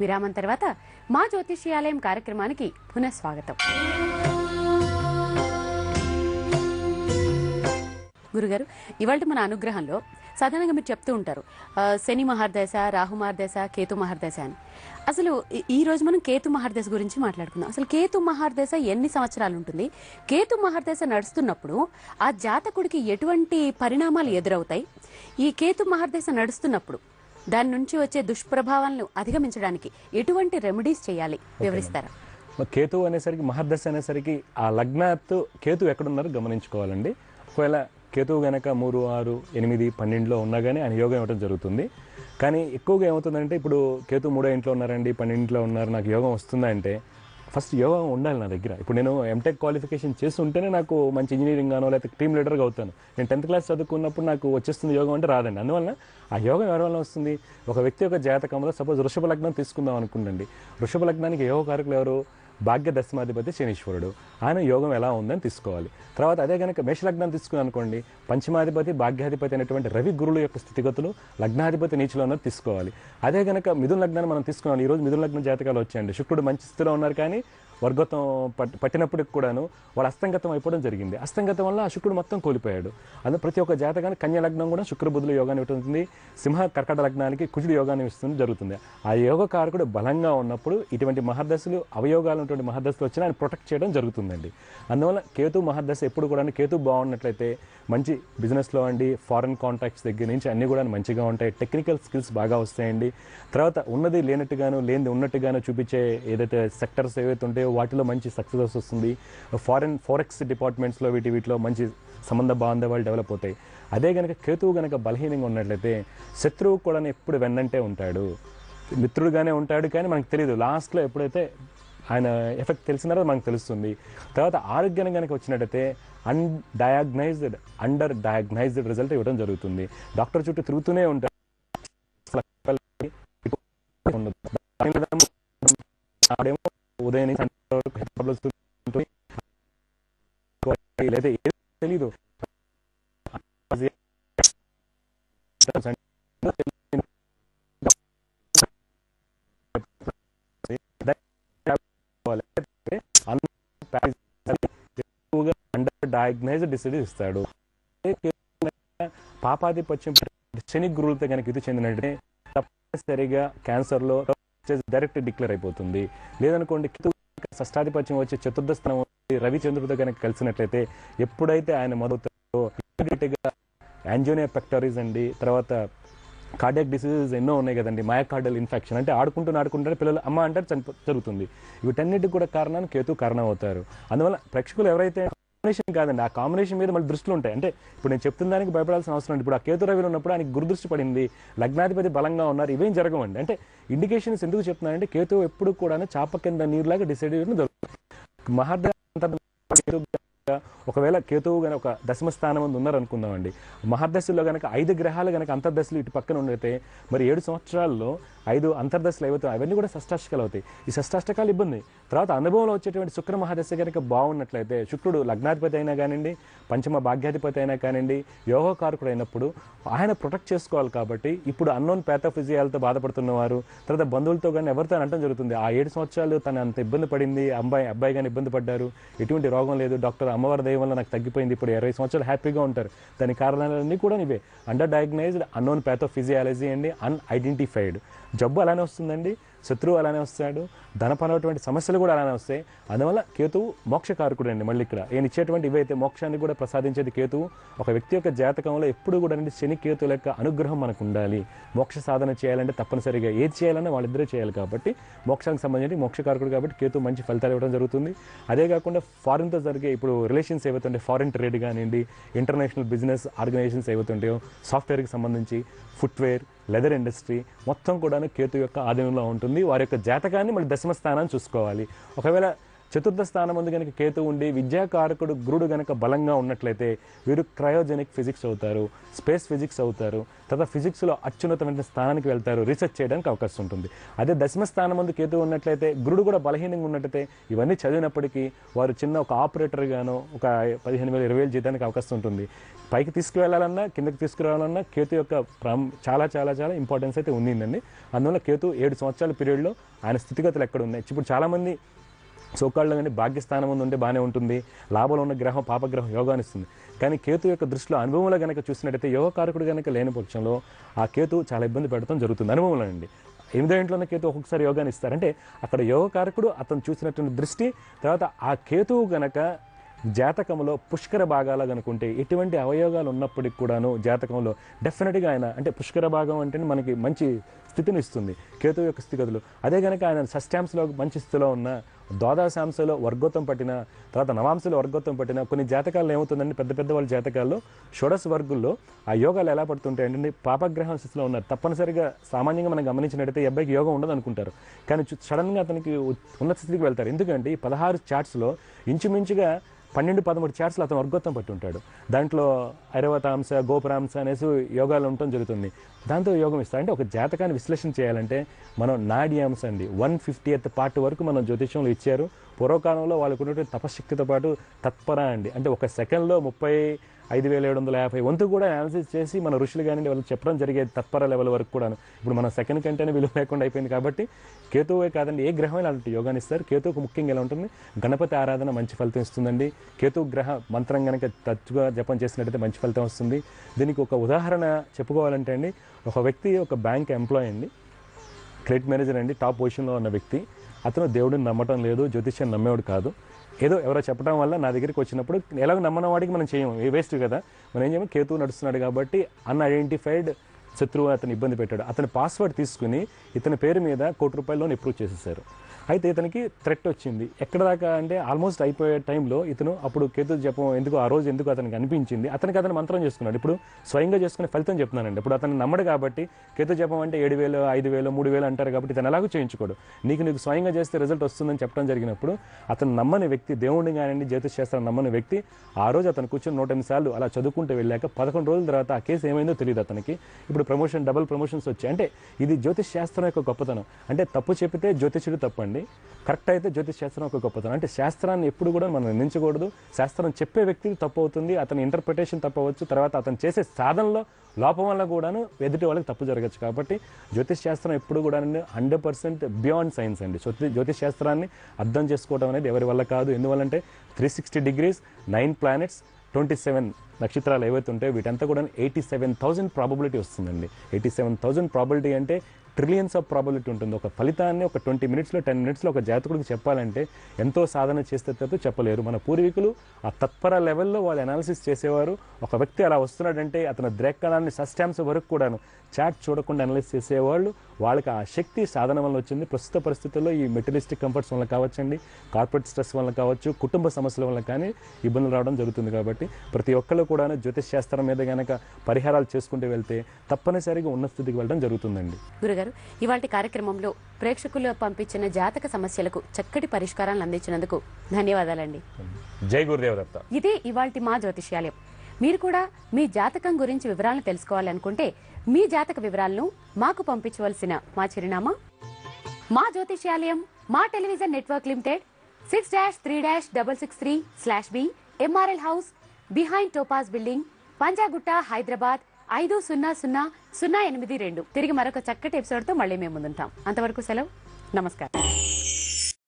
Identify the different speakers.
Speaker 1: విరామం తర్వాత మా జ్యోతిష్యాలయం కార్యక్రమానికి పునఃస్వాగతం. గురుగారు ఇవాళ మన అనుగ్రహంలో సాధారణంగా మీరు చెప్తూ ఉంటారు శని మహార్దశ రాహు మహర్దశ కేతు మహార్దశ అని. అసలు ఈ- రోజు మనం కేతు మహార్దశ గురించి మాట్లాడుకుందాం. అసలు కేతు మహార్దశ ఎన్ని సంవత్సరాలు ఉంటుంది? కేతు మహార్దశ నడుస్తున్నప్పుడు ఆ జాతకుడికి ఎటువంటి పరిణామాలు ఎదురవుతాయి? ఈ కేతు మహార్దశ నడుస్తున్నప్పుడు దాని నుంచి వచ్చే దుష్ప్రభావాలను అధిగమించడానికి ఎటువంటి రెమెడీస్ చేయాలి? వివరిస్తారా?
Speaker 2: కేతు అనేసరికి మహర్దశ అనేసరికి ఆ లగ్నాత్తు కేతు ఎక్కడున్నారో గమనించుకోవాలండి. ఒకవేళ కేతువు గనక మూడు ఆరు ఎనిమిది పన్నెండులో ఉన్నా కానీ ఆయన యోగం ఇవ్వడం జరుగుతుంది. కానీ ఎక్కువగా ఏమవుతుందంటే ఇప్పుడు కేతు మూడో ఇంట్లో ఉన్నారండి పన్నెండింట్లో ఉన్నారు నాకు యోగం వస్తుందా అంటే ఫస్ట్ యోగా ఉండాలి నా దగ్గర? ఇప్పుడు నేను ఎంటెక్ క్వాలిఫికేషన్ చేస్తుంటేనే ఉంటేనే నాకు మంచి ఇంజనీరింగ్ గానో లేకపోతే టీమ్ లీడర్గా అవుతాను. నేను టెన్త్ క్లాస్ చదువుకున్నప్పుడు నాకు వచ్చేస్తుంది యోగం అంటే రాదండి. అందువల్ల ఆ యోగం ఎవరి వల్ల వస్తుంది? ఒక వ్యక్తి యొక్క జాతకంలో సపోజ్ వృషభ లగ్నం తీసుకుందాం అనుకుండండి. వృషభ లగ్నానికి యోగకారకులు ఎవరు? భాగ్య దశమాధిపతి శనీశ్వరుడు. ఆయన యోగం ఎలా ఉందని తీసుకోవాలి. తర్వాత అదే కనుక మేషలగ్నం తీసుకుని అనుకోండి పంచమాధిపతి భాగ్యాధిపతి అనేటువంటి రవి గురువుల యొక్క స్థితిగతులు లగ్నాధిపతి నీచులో ఉన్నది తీసుకోవాలి. అదే కనుక మిథున లగ్నాన్ని మనం తీసుకున్నాం. ఈ రోజు మిథున లగ్నం జాతకాలు వచ్చాయండి. శుక్రుడు మంచి స్థితిలో ఉన్నారు కానీ వర్గతం పట్టినప్పటికి కూడాను వాడు అస్తంగతం అయిపోవడం జరిగింది. అస్తంగతం వల్ల ఆ శుక్రుడు మొత్తం కోల్పోయాడు. అందులో ప్రతి ఒక్క జాతకానికి కన్య లగ్నం కూడా శుక్రబుద్ధుల యోగాన్ని ఇస్తుంది సింహ కర్కట లగ్నానికి కుజుడు యోగాన్ని ఇస్తుంది జరుగుతుంది. ఆ యోగ కారకుడు బలంగా ఉన్నప్పుడు ఇటువంటి మహర్దశలు అవయోగాలు ఉన్నటువంటి మహర్దశలు వచ్చినా ఆయన ప్రొటెక్ట్ చేయడం జరుగుతుందండి. అందువల్ల కేతు మహర్దశ ఎప్పుడు కూడా కేతు బాగున్నట్లయితే మంచి బిజినెస్లో అండి ఫారెన్ కాంటాక్ట్స్ దగ్గర నుంచి అన్నీ కూడా మంచిగా ఉంటాయి. టెక్నికల్ స్కిల్స్ బాగా వస్తాయండి. తర్వాత ఉన్నది లేనట్టుగాను లేనిది ఉన్నట్టుగాను చూపించే ఏదైతే సెక్టర్స్ ఏవైతే ఉంటాయో వాటిలో మంచి సక్సెస్ వస్తుంది. ఫారెన్ ఫారెక్స్ డిపార్ట్మెంట్స్లో వీటి వీటిలో మంచి సంబంధ బాంధవాలు డెవలప్ అవుతాయి. అదే కనుక కేతువు కనుక బలహీనంగా ఉన్నట్లయితే శత్రువు కూడా ఎప్పుడు వెన్నంటే ఉంటాడు. మిత్రుడుగానే ఉంటాడు కానీ మనకు తెలియదు లాస్ట్లో ఎప్పుడైతే ఆయన ఎఫెక్ట్ తెలిసినారో మనకు తెలుస్తుంది. తర్వాత ఆరోగ్యం కనుక వచ్చినట్టయితే అన్ డయాగ్నైజ్డ్ అండర్ డయాగ్నైజ్డ్ రిజల్ట్ ఇవ్వడం జరుగుతుంది. డాక్టర్ చుట్టూ తిరుగుతూనే. ఆడేమో ఉదయం ప్రాబ్లమ్స్ లేదా ఏం తెలీదు ఎక్కువగా అండర్ డయాగ్నైజ్డ్ డిసీజ్ ఇస్తాడు. పాపాధిపత్యం శని గురువులతో కనుక ఇది చెందినట్టే తప్పనిసరిగా క్యాన్సర్లో డైరెక్ట్ డిక్లేర్ అయిపోతుంది. లేదనుకోండి కేతు షష్టాధిపత్యం వచ్చే చతుర్థ స్థానం రవిచంద్రుడితో కనుక కలిసినట్లయితే ఎప్పుడైతే ఆయన మొదలుతో యాంజోనియా పెక్టరీస్ అండి తర్వాత కార్డియాక్ డిసీజెస్ ఎన్నో ఉన్నాయి కదండి మయాకార్డల్ ఇన్ఫెక్షన్ అంటే ఆడుకుంటూ ఆడుకుంటారు పిల్లలు అమ్మ అంటారు చనిపో జరుగుతుంది. వీటన్నిటికి కూడా కారణాన్ని కేతు కారణం అవుతారు అందువల్ల ప్రేక్షకులు ఎవరైతే కాంబినేషన్ కాదండి. ఆ కాంబినేషన్ మీద మళ్ళీ దృష్టిలు ఉంటాయి. అంటే ఇప్పుడు నేను చెప్తున్న దానికి భయపడాల్సిన అవసరం లేదు. ఇప్పుడు ఆ కేతు రవిలో ఉన్నప్పుడు ఆయనకి గురుదృష్టి పడింది. లగ్నాధిపతి బలంగా ఉన్నారు. ఇవేం జరగవండి. అంటే ఇండికేషన్స్ ఎందుకు చెప్తున్నానంటే కేతు ఎప్పుడు కూడా చాప కింద నీరులాగా డిసైడ్ చేయడం జరుగుతుంది. మహార్ద ఒకవేళ కేతువు గనక ఒక దశమ స్థానం మంది ఉన్నారు అనుకుందామండి మహర్దశలో గనక ఐదు గ్రహాలు గనక అంతర్దశలు ఇటు పక్కన ఉండైతే మరి ఏడు సంవత్సరాల్లో ఐదు అంతర్దశలు అయిపోతాయి అవన్నీ కూడా షష్టాష్టకాలు అవుతాయి. ఈ షష్టాష్టకాలు ఇబ్బంది. తర్వాత అనుభవంలో వచ్చేటువంటి శుక్ర మహాదశ కనుక బాగున్నట్లయితే శుక్రుడు లగ్నాధిపతి అయినా కానివ్వండి పంచమ భాగ్యాధిపతి అయినా కానివ్వండి యోగకారకుడు అయినప్పుడు ఆయన ప్రొటెక్ట్ చేసుకోవాలి కాబట్టి ఇప్పుడు అన్నోన్ ప్యాథోఫిజియాలతో బాధపడుతున్న వారు తర్వాత బంధువులతో కానీ ఎవరితో అనటం జరుగుతుంది. ఆ ఏడు సంవత్సరాలు తను అంత ఇబ్బంది పడింది అబ్బాయి అబ్బాయి కానీ ఇబ్బంది పడ్డారు ఎటువంటి రోగం లేదు డాక్టర్ అమ్మవారి దయ వల్ల నాకు తగ్గిపోయింది ఇప్పుడు ఇరవై సంవత్సరాలు హ్యాపీగా ఉంటారు. దాని కారణాలన్నీ కూడా ఇవే అండర్ డయాగ్నైజ్డ్ అన్నోన్ ప్యాథోఫిజియాలజీ అండి అన్ఐడెంటిఫైడ్ జబ్బు అలానే వస్తుందండి. శత్రువు అలానే వస్తాడు ధనపరమైనటువంటి సమస్యలు కూడా అలానే వస్తాయి. అందువల్ల కేతువు మోక్షకారకుడు అండి మళ్ళీ ఇక్కడ. ఈయన ఇచ్చేటువంటి ఇవైతే మోక్షాన్ని కూడా ప్రసాదించేది కేతువు. ఒక వ్యక్తి యొక్క జాతకంలో ఎప్పుడు కూడా అండి శని కేతువుల యొక్క అనుగ్రహం మనకు ఉండాలి. మోక్ష సాధన చేయాలంటే తప్పనిసరిగా ఏది చేయాలన్నా వాళ్ళిద్దరే చేయాలి కాబట్టి మోక్షానికి సంబంధించి మోక్షకారకుడు కాబట్టి కేతు మంచి ఫలితాలు ఇవ్వడం జరుగుతుంది. అదే కాకుండా ఫారిన్తో జరిగే ఇప్పుడు రిలేషన్స్ ఏవైతుంటే ఫారిన్ ట్రేడ్ కానివ్వండి ఇంటర్నేషనల్ బిజినెస్ ఆర్గనైజేషన్స్ ఏవైతుంటాయో సాఫ్ట్వేర్కి సంబంధించి ఫుట్వేర్ లెదర్ ఇండస్ట్రీ మొత్తం కూడా కేతు యొక్క ఆధీనంలో ఉంటుంది. వారి యొక్క జాతకాన్ని మళ్ళీ దశమ స్థానాన్ని చూసుకోవాలి. ఒకవేళ చతుర్థ స్థానం ముందు కనుక కేతు ఉండి విద్యాకారకుడు గురుడు గనక బలంగా ఉన్నట్లయితే వీరు క్రయోజెనిక్ ఫిజిక్స్ అవుతారు స్పేస్ ఫిజిక్స్ అవుతారు తర్వాత ఫిజిక్స్లో అత్యున్నతమైన స్థానానికి వెళ్తారు రీసెర్చ్ చేయడానికి అవకాశం ఉంటుంది. అదే దశమ స్థానం ముందు కేతు ఉన్నట్లయితే గురుడు కూడా బలహీనంగా ఉన్నట్లయితే ఇవన్నీ చదివినప్పటికీ వారు చిన్న ఒక ఆపరేటర్ గాను ఒక పదిహేను వేల ఇరవై వేలు జీతానికి అవకాశం ఉంటుంది. పైకి తీసుకువెళ్ళాలన్నా కిందకి తీసుకురావాలన్నా కేతు యొక్క ప్రాం చాలా చాలా చాలా ఇంపార్టెన్స్ అయితే ఉండిందండి. అందువల్ల కేతు ఏడు సంవత్సరాల పీరియడ్లో ఆయన స్థితిగతులు ఎక్కడ ఉన్నాయి? ఇప్పుడు చాలామంది సోకాళ్ళు కానీ భాగ్యస్థానం ఉంది ఉంటే బాగానే ఉంటుంది. లాభంలో ఉన్న గ్రహం పాపగ్రహం యోగాన్ని ఇస్తుంది. కానీ కేతు యొక్క దృష్టిలో అనుభవంలో కనుక చూసినట్టయితే యోగకారకుడు కనుక లేని పక్షంలో ఆ కేతు చాలా ఇబ్బంది పెడటం జరుగుతుంది. అనుభవంలో అండి. ఎనిమిదో ఇంట్లోనే కేతు ఒక్కొక్కసారి యోగాన్ని ఇస్తారంటే అక్కడ యోగకారకుడు అతను చూసినటువంటి దృష్టి తర్వాత ఆ కేతువు గనక జాతకంలో పుష్కర భాగాలు కనుకుంటే ఎటువంటి అవయోగాలు ఉన్నప్పటికి కూడాను జాతకంలో డెఫినెట్గా ఆయన అంటే పుష్కర భాగం అంటే మనకి మంచి స్థితిని ఇస్తుంది. కేతు యొక్క స్థితిగతులు అదే కనుక ఆయన సస్టాంప్స్లో మంచి స్థితిలో ఉన్న ద్వాదశాంశలో వర్గోత్వం పట్టిన తర్వాత నవాంశలో వర్గోత్వం పట్టిన కొన్ని జాతకాలు ఏమవుతుందండి పెద్ద పెద్ద వాళ్ళ జాతకాల్లో షోడస్ వర్గుల్లో ఆ యోగాలు ఎలా పడుతుంటాయి అంటే పాపగ్రహం స్థితిలో ఉన్నారు. తప్పనిసరిగా సామాన్యంగా మనం గమనించినట్టయితే అబ్బాయికి యోగం ఉండదు అనుకుంటారు కానీ సడన్గా అతనికి ఉన్నత స్థితికి వెళ్తారు. ఎందుకంటే ఈ పదహారు చార్ట్స్లో ఇంచుమించుగా పన్నెండు పదమూడు చార్ట్స్లో అతను వర్గోత్తం పట్టి ఉంటాడు. దాంట్లో ఐరవతాంశ గోపురాంశ అనేసి యోగాలు ఉండటం జరుగుతుంది. దాంతో యోగం ఇస్తారు. అంటే ఒక జాతకాన్ని విశ్లేషణ చేయాలంటే మనం నాడియాంశ అండి. వన్ ఫిఫ్టీ ఎత్ పార్ట్ వరకు మనం జ్యోతిష్యంలో ఇచ్చారు. పూర్వకాలంలో వాళ్ళకు ఉన్నటువంటి తపశక్తితో పాటు తత్పర అండి. అంటే ఒక సెకండ్లో ముప్పై ఐదు వేల ఏడు వందల యాభై వంతు కూడా అనాలిసిస్ చేసి మన ఋషులు కానీ వాళ్ళు చెప్పడం జరిగేది తత్పర లెవెల్ వరకు కూడా ఇప్పుడు మన సెకండ్ కంటేనే విలువ లేకుండా అయిపోయింది కాబట్టి కేతువే కాదండి ఏ గ్రహం అలాంటి యోగాన్ని ఇస్తారు. కేతువుకు ముఖ్యంగా ఎలా ఉంటుంది? గణపతి ఆరాధన మంచి ఫలితం ఇస్తుందండి. కేతు గ్రహ మంత్రం కనుక తరచుగా జపం చేసినట్టయితే మంచి ఫలితం వస్తుంది. దీనికి ఒక ఉదాహరణ చెప్పుకోవాలంటే అండి ఒక వ్యక్తి ఒక బ్యాంక్ ఎంప్లాయీ అండి క్రెడిట్ మేనేజర్ అండి టాప్ పొజిషన్లో ఉన్న వ్యక్తి. అతను దేవుడిని నమ్మటం లేదు జ్యోతిష్యం నమ్మేవాడు కాదు. ఏదో ఎవరో చెప్పడం వల్ల నా దగ్గరికి వచ్చినప్పుడు ఎలాగో నమ్మని వాడికి మనం చేయము ఏ వేస్ట్ కదా. మనం ఏం చేయము కేతు నడుస్తున్నాడు కాబట్టి అన్ఐడెంటిఫైడ్ శత్రువు అతను ఇబ్బంది పెట్టాడు. అతని పాస్వర్డ్ తీసుకుని ఇతని పేరు మీద కోటి రూపాయల లోన్ అప్రూవ్ చేసేసారు. అయితే ఇతనికి థ్రెట్ వచ్చింది. ఎక్కడ దాకా అంటే ఆల్మోస్ట్ అయిపోయే టైంలో ఇతను అప్పుడు కేతు జపం ఎందుకు ఆ రోజు ఎందుకు అతనికి అనిపించింది. అతనికి అతను మంత్రం చేసుకున్నాడు. ఇప్పుడు స్వయంగా చేసుకునే ఫలితం చెప్తున్నానండి. ఇప్పుడు అతను నమ్మడు కాబట్టి కేతు జపం అంటే ఏడు వేలు ఐదు వేలు మూడు వేలు అంటారు కాబట్టి ఇతను ఎలాగో చేయించుకోడు. నీకు నీకు స్వయంగా చేస్తే రిజల్ట్ వస్తుందని చెప్పడం జరిగినప్పుడు అతను నమ్మని వ్యక్తి దేవుడిని కానివ్వండి జ్యోతిష్ శాస్త్రం నమ్మని వ్యక్తి ఆ రోజు అతను కూర్చొని నూట ఎనిమిది సార్లు అలా చదువుకుంటూ వెళ్ళాక పదకొండు రోజుల తర్వాత ఆ కేసు ఏమైందో తెలియదు అతనికి. ఇప్పుడు ప్రమోషన్ డబుల్ ప్రమోషన్స్ వచ్చాయి. అంటే ఇది జ్యోతిష్ శాస్త్రం యొక్క గొప్పతనం. అంటే తప్పు చెప్పితే జ్యోతిషుడు తప్పండి. కరెక్ట్ అయితే జ్యోతిష్ శాస్త్రం ఒక గొప్పతనం. అంటే శాస్త్రాన్ని ఎప్పుడు కూడా మనం నిందించకూడదు. శాస్త్రం చెప్పే వ్యక్తికి తప్పు అవుతుంది అతని ఇంటర్ప్రిటేషన్ తప్పవచ్చు తర్వాత అతను చేసే సాధనలో లోపం వల్ల కూడాను ఎదుటి వాళ్ళకి తప్పు జరగచ్చు. కాబట్టి జ్యోతిష్ శాస్త్రం ఎప్పుడు కూడా హండ్రెడ్ పర్సెంట్ బియాండ్ సైన్స్ అండి. జ్యోతిష్ శాస్త్రాన్ని అర్థం చేసుకోవడం అనేది ఎవరి వల్ల కాదు. ఎందువల్లంటే three sixty degrees nine planets twenty seven నక్షత్రాలు ఏవైతే ఉంటాయో వీటంతా కూడా ఎయిటీ సెవెన్ థౌసండ్ ప్రాబిలిటీ వస్తుందండి. ఎయిటీ సెవెన్ థౌసండ్ ప్రాబిలిటీ అంటే ట్రిలియన్స్ ఆఫ్ ప్రాబిలిటీ ఉంటుంది. ఒక ఫలితాన్ని ఒక ట్వంటీ మినిట్స్లో టెన్ మినిట్స్లో ఒక జాతకుడికి చెప్పాలంటే ఎంతో సాధన చేస్తే తప్ప చెప్పలేరు. మన పూర్వీకులు ఆ తత్పర లెవెల్లో వాళ్ళు అనాలిసిస్ చేసేవారు. ఒక వ్యక్తి అలా వస్తున్నాడంటే అతని ద్రేక్కణాన్ని సస్టాంశ వరకు కూడాను చాట్ చూడకుండా అనలైజ్ చేసేవాళ్ళు. వాళ్ళకి ఆ శక్తి సాధన వల్ల వచ్చింది. ప్రస్తుత పరిస్థితుల్లో ఈ మెటీరియలిస్టిక్ కంఫర్ట్స్ వల్ల కావచ్చండి. కార్పొరేట్ స్ట్రెస్ వల్ల కావచ్చు కుటుంబ సమస్యల వల్ల కానీ ఇబ్బందులు రావడం జరుగుతుంది కాబట్టి ప్రతి ఒక్కళ్ళు కూడా జ్యోతిష్ శాస్త్రం మీద కనుక పరిహారాలు చేసుకుంటూ వెళ్తే తప్పనిసరిగా ఉన్న స్థితికి వెళ్ళడం జరుగుతుందండి.
Speaker 1: గురుగారు ఇవాటి కార్యక్రమంలో ప్రేక్షకులు పంపించిన జాతక సమస్యలకు చక్కటి పరిష్కారాలను అందించినందుకు ధన్యవాదాలండి.
Speaker 2: జై గురుదేవదత్త.
Speaker 1: ఇది ఇవాల్టి మా జ్యోతిష్యాలయం. మీరు కూడా మీ జాతకం గురించి వివరాలను తెలుసుకోవాలనుకుంటే మీ జాతక వివరాలను మాకు పంపించవలసిన మా చిరునామా మా జ్యోతిష్యాలయం మా television network limited six dash three dash double six three slash B MRL house behind Topaz building Panjagutta Hyderabad ఐదు సున్నా సున్నా సున్నా ఎనిమిది రెండు. తిరిగి మరొక చక్కటి ఎపిసోడ్తో మళ్ళీ మేము ముందుంటాం. అంతవరకు సెలవు. నమస్కారం.